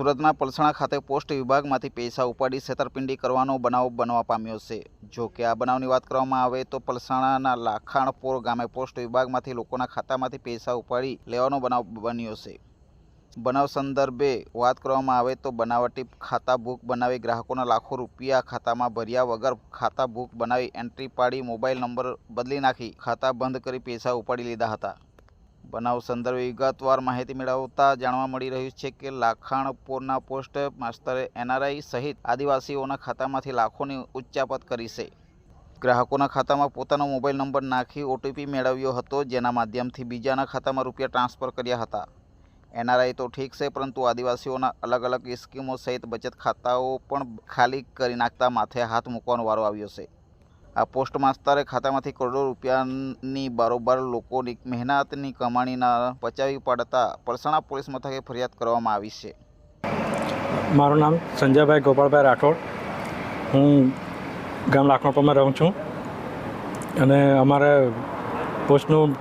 સુરતના પલસાણા ખાતે પોસ્ટ વિભાગમાંથી પૈસા ઉપાડી છેતરપિંડી કરવાનો બનાવ બનવા પામ્યો છે. જો કે આ બનાવની વાત કરવામાં આવે તો પલસાણાના લાખાણપોર ગામે પોસ્ટ વિભાગમાંથી લોકોના ખાતામાંથી પૈસા ઉપાડી લેવાનો બનાવ બન્યો છે. બનાવ સંદર્ભે વાત કરવામાં આવે તો બનાવટી ખાતા બુક બનાવી ગ્રાહકોના લાખો રૂપિયા ખાતામાં ભર્યા વગર ખાતા બુક બનાવી એન્ટ્રી પાડી મોબાઈલ નંબર બદલી નાખી ખાતા બંધ કરી પૈસા ઉપાડી લીધા હતા. બનાવ સંદર્ભે વિગતવાર માહિતી મેળવતા જાણવા મળી રહ્યું છે કે લાખાણપોરના પોસ્ટ માસ્તરે એનઆરઆઈ સહિત આદિવાસીઓના ખાતામાંથી લાખોની ઉચ્ચાપત કરી છે. ગ્રાહકોના ખાતામાં પોતાનો મોબાઈલ નંબર નાખી ઓટીપી મેળવ્યો હતો, જેના માધ્યમથી બીજાના ખાતામાં રૂપિયા ટ્રાન્સફર કર્યા હતા. એનઆરઆઈ તો ઠીક છે, પરંતુ આદિવાસીઓના અલગ અલગ સ્કીમો સહિત બચત ખાતાઓ પણ ખાલી કરી નાખતા માથે હાથ મૂકવાનો વારો આવ્યો છે. આ પોસ્ટ માસ્તરે ખાતામાંથી કરોડો રૂપિયાની બારોબાર લોકોની મહેનતની કમાણીના પચાવી પાડતા પરસાણા પોલીસ મથકે ફરિયાદ કરવામાં આવી છે. મારું નામ સંજયભાઈ ગોપાલભાઈ રાઠોડ. હું ગામ લાખણપુરમાં રહું છું. અને અમારે પોસ્ટનું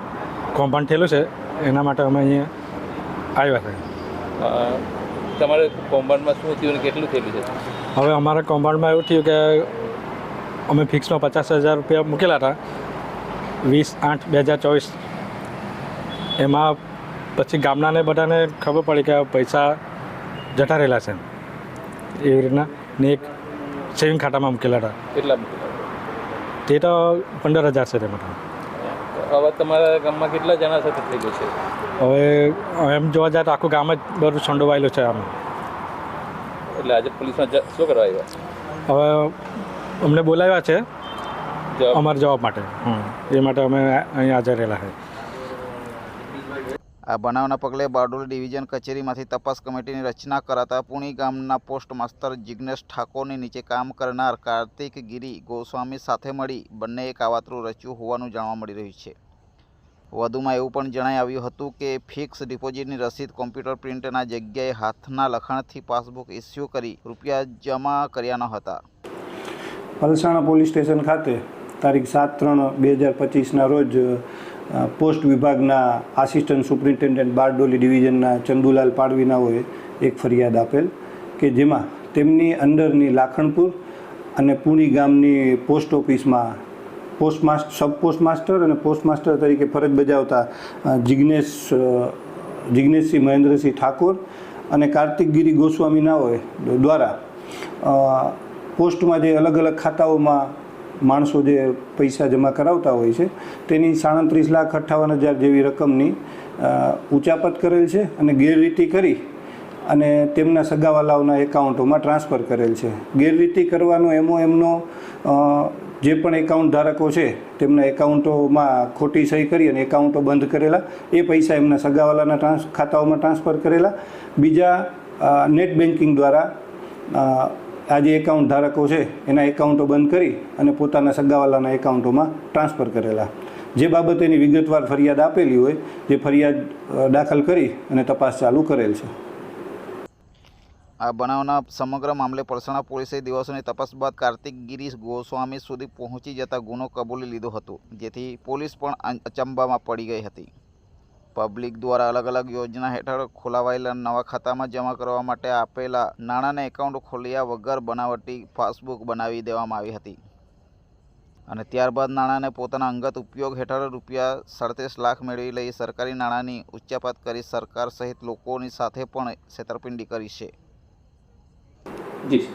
કોમ્પાઉન્ડ થયેલું છે. એના માટે અમે અહીંયા આવ્યા છે. તમારે કોમ્પાઉન્ડમાં શું થયું કેટલું થયેલું છે? હવે અમારા કોમ્પાઉન્ડમાં એવું થયું કે અમે ફિક્સમાં પચાસ હજાર રૂપિયા મૂકેલા હતા. વીસ આઠ બે હજાર ચોવીસ. એમાં પછી ગામડાને બધાને ખબર પડી કે આ પૈસા જતા રહેલા છે. એવી રીતના ને એક સેવિંગ ખાતામાં મૂકેલા હતા. કેટલા તે તો પંદર હજાર છે તેમાં હવે તમારા ગામમાં કેટલા જણા સાથે થયેલું છે? હવે એમ જોવા જાય તો આખું ગામ જ બધું સંડોવાયેલું છે આમ. એટલે આજે પોલીસમાં શું કરવા આવ્યા? હવે અમને બોલાવ્યા છે અમારા જવાબ માટે. એ માટે અમે અહીં હાજર રહેલા છે. આ બનાવના પગલે બારડોલી ડિવિઝન કચેરીમાંથી તપાસ કમિટીની રચના કરાતા પુણી ગામના પોસ્ટ માસ્તર જિજ્ઞેશ ઠાકોરની નીચે કામ કરનાર કાર્તિક ગિરી ગોસ્વામી સાથે મળી બંને એક આવાતરું રચ્યું હોવાનું જાણવા મળી રહ્યું છે. વધુમાં એવું પણ જણાઈ આવ્યું હતું કે ફિક્સ ડિપોઝિટની રસીદ કોમ્પ્યુટર પ્રિન્ટના જગ્યાએ હાથના લખાણથી પાસબુક ઇસ્યુ કરી રૂપિયા જમા કર્યા ન હતા. પલસાણા પોલીસ સ્ટેશન ખાતે તારીખ સાત ત્રણ બે હજાર પચીસના રોજ પોસ્ટ વિભાગના આસિસ્ટન્ટ સુપ્રિન્ટેન્ડન્ટ બારડોલી ડિવિઝનના ચંદુલાલ પાડવીનાઓએ એક ફરિયાદ આપેલ કે જેમાં તેમની અંડરની લાખણપુર અને પુણી ગામની પોસ્ટ ઓફિસમાં post master sub post master અને પોસ્ટ માસ્ટર તરીકે ફરજ બજાવતા જિજ્ઞેશ જિજ્ઞેશસિંહ મહેન્દ્રસિંહ ઠાકોર અને કાર્તિક ગિરી ગોસ્વામી નાઓએ દ્વારા પોસ્ટમાં જે અલગ અલગ ખાતાઓમાં માણસો જે પૈસા જમા કરાવતા હોય છે, તેની સાડત્રીસ લાખ અઠ્ઠાવન હજાર જેવી રકમની ઉચાપત કરેલ છે અને ગેરરીતિ કરી અને તેમના સગાવાલાઓના એકાઉન્ટોમાં ટ્રાન્સફર કરેલ છે. ગેરરીતિ કરવાનો એમો એમનો જે પણ એકાઉન્ટ ધારકો છે, તેમના એકાઉન્ટોમાં ખોટી સહી કરી અને એકાઉન્ટો બંધ કરેલા, એ પૈસા એમના સગાવાલાના ટ્રાન્સ, ખાતાઓમાં ટ્રાન્સફર કરેલા. બીજા નેટ બેન્કિંગ દ્વારા આ જે એકાઉન્ટ ધારકો છે, એના એકાઉન્ટો બંધ કરી અને પોતાના સગાવાલાના એકાઉન્ટોમાં ટ્રાન્સફર કરેલા. જે બાબતેની વિગતવાર ફરિયાદ આપેલી હોય જે ફરિયાદ દાખલ કરી અને તપાસ ચાલુ કરેલ છે. આ બનાવના સમગ્ર મામલે પલસાણા પોલીસે દિવસોની તપાસ બાદ કાર્તિક ગિરીશ ગોસ્વામી સુધી પહોંચી જતા ગુનો કબૂલી લીધો હતો, જેથી પોલીસ પણ અચંબામાં પડી ગઈ હતી. પબ્લિક દ્વારા અલગ અલગ યોજના હેઠળ ખોલાવાયેલા નવા ખાતામાં જમા કરવા માટે આપેલા નાણાંના એકાઉન્ટ ખોલ્યા વગર બનાવટી પાસબુક બનાવી દેવામાં આવી હતી. અને ત્યારબાદ નાણાંને પોતાના અંગત ઉપયોગ હેઠળ રૂપિયા સડત્રીસ લાખ મેળવી લઈ સરકારી નાણાંની ઉચ્ચાપાત કરી સરકાર સહિત લોકોની સાથે પણ છેતરપિંડી કરી છે. જી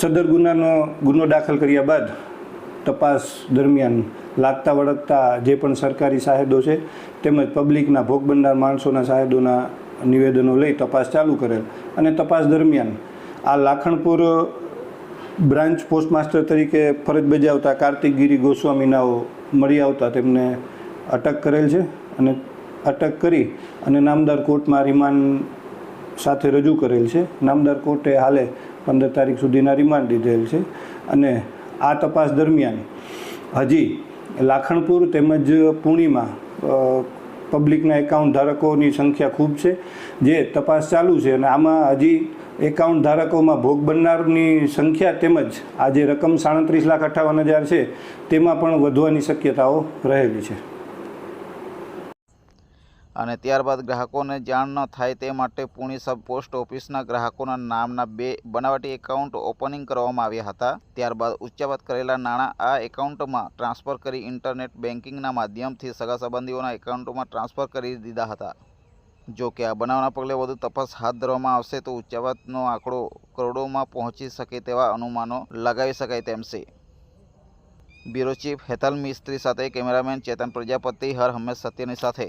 સદર ગુનાનો ગુનો દાખલ કર્યા બાદ તપાસ દરમિયાન લાગતા વળગતા જે પણ સરકારી સાહેદો છે, તેમજ પબ્લિકના ભોગ બનનાર માણસોના સાહેદોના નિવેદનો લઈ તપાસ ચાલુ કરેલ. અને તપાસ દરમિયાન આ લાખણપુર બ્રાન્ચ પોસ્ટમાસ્ટર તરીકે ફરજ બજાવતા કાર્તિક ગિરી ગોસ્વામીનાઓ મળી આવતા તેમને અટક કરેલ છે અને અટક કરી અને નામદાર કોર્ટમાં રિમાન્ડ સાથે રજૂ કરેલ છે. નામદાર કોર્ટે હાલે પંદર તારીખ સુધીના રિમાન્ડ દીધેલ છે. અને આ તપાસ દરમિયાન હજી લાખણપુર તેમજ પૂણીમાં પબ્લિકના એકાઉન્ટ ધારકોની સંખ્યા ખૂબ છે, જે તપાસ ચાલુ છે અને આમાં હજી એકાઉન્ટ ધારકોમાં ભોગ બનનારની સંખ્યા તેમજ આ જે રકમ સાડત્રીસ લાખ અઠ્ઠાવન હજાર છે, તેમાં પણ વધવાની શક્યતાઓ રહેલી છે. અને ત્યારબાદ ગ્રાહકોને જાણ ન થાય તે માટે પુણે સબ પોસ્ટ ઓફિસના ગ્રાહકોના નામના બે બનાવટી એકાઉન્ટ ઓપનિંગ કરવામાં આવ્યા હતા. ત્યારબાદ ઉચ્ચાવત કરેલા નાણાં આ એકાઉન્ટમાં ટ્રાન્સફર કરી ઇન્ટરનેટ બેન્કિંગના માધ્યમથી સગા સંબંધીઓના એકાઉન્ટમાં ટ્રાન્સફર કરી દીધા હતા. જો કે આ બનાવના પગલે વધુ તપાસ હાથ ધરવામાં આવશે તો ઉચ્ચાવતનો આંકડો કરોડોમાં પહોંચી શકે તેવા અનુમાનો લગાવી શકાય તેમ છે. બ્યુરો ચીફ હેતલ મિસ્ત્રી સાથે કેમેરામેન ચેતન પ્રજાપતિ, હર હંમેશ સત્યની સાથે.